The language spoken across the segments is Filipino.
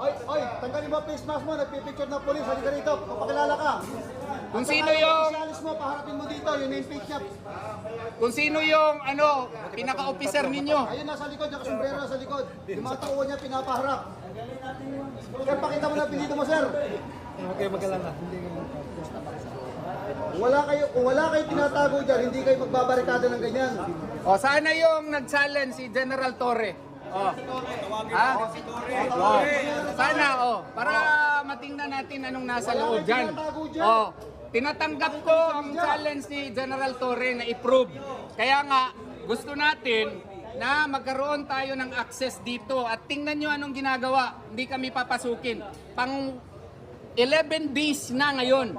Oy, oy, tanggalin mo face mask mo, nagpipicture na police, halika rito, papakilala ka. Kung sino yung- Opisyalis mo, paharapin mo dito, yung name page niya. Kung sino yung ano, pinaka-officer ninyo. Ayun nasa likod, yung sombrero nasa likod. Yung mga tauhan niya pinapaharap. Sir, pakita mo na pinito mo, sir. Okay, magkalala. Wala kayo, kung wala kayo tinatago dyan, hindi kayo magbabarikada ng ganyan. O, sana yung nag-challenge si General Torre. O. Ha? O. Sana, o. Para matingnan natin anong nasa loob dyan. tinatago dyan. O. Tinatanggap ko ang challenge ni General Torre na i-prove. Kaya nga, gusto natin na magkaroon tayo ng access dito at tingnan nyo anong ginagawa. Hindi kami papasukin. Pang 11 days na ngayon.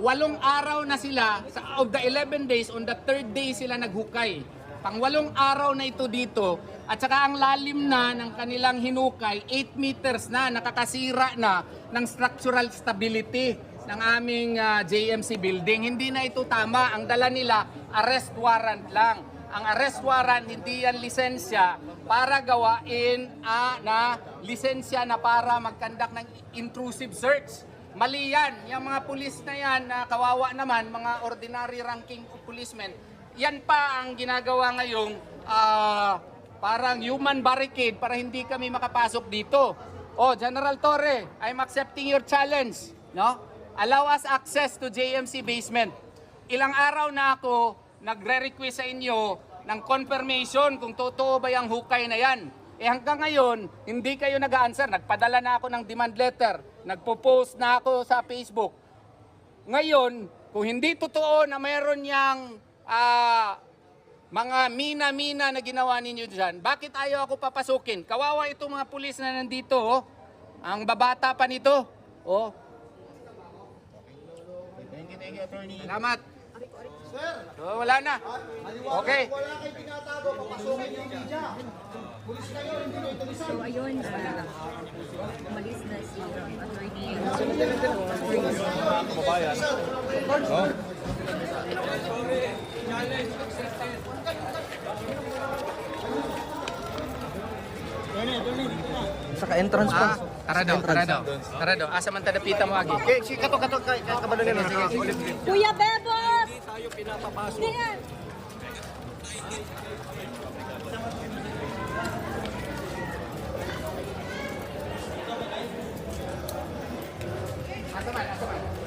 Walong araw na sila. Sa, of the 11 days, on the third day sila naghukay. Pang walong araw na ito dito. At saka ang lalim na ng kanilang hinukay, 8 meters na, nakakasira na ng structural stability ng aming ah, JMC building. Hindi na ito tama. Ang dala nila, arrest warrant lang. Ang arrest warrant, hindi yan lisensya para gawain ah, na lisensya na para magkandak ng intrusive search. Mali yan. Yung mga pulis na yan na kawawa naman, mga ordinary ranking policemen, yan pa ang ginagawa ngayong ah, parang human barricade para hindi kami makapasok dito. Oh, General Torre, I'm accepting your challenge. No? Allow us access to JMC basement. Ilang araw na ako nagre-request sa inyo ng confirmation kung totoo ba yung hukay na yan. Eh hanggang ngayon, hindi kayo nag-answer. Nagpadala na ako ng demand letter. Nagpo-post na ako sa Facebook. Ngayon, kung hindi totoo na mayroon niyang ah, mga mina-mina na ginawa ninyo dyan, bakit ayaw ako papasukin? Kawawa itong mga pulis na nandito, oh. Ang babata pa nito. Oh. Salamat. Sir, Oh, wala na. Okay. wala kayo tinatago, papasukin yung media. Pulis kayo, hindi kayo tulisan. So ayun, uh, umalis na si attorney. Saka entrance pa. Ah, tara daw, tara daw. Tara daw. Asa man tada pita mo agi. Okay, si kato kato kay kabado nila. Kuya Bebos. Hindi tayo pinapapasok. Diyan. Asa man, asa man.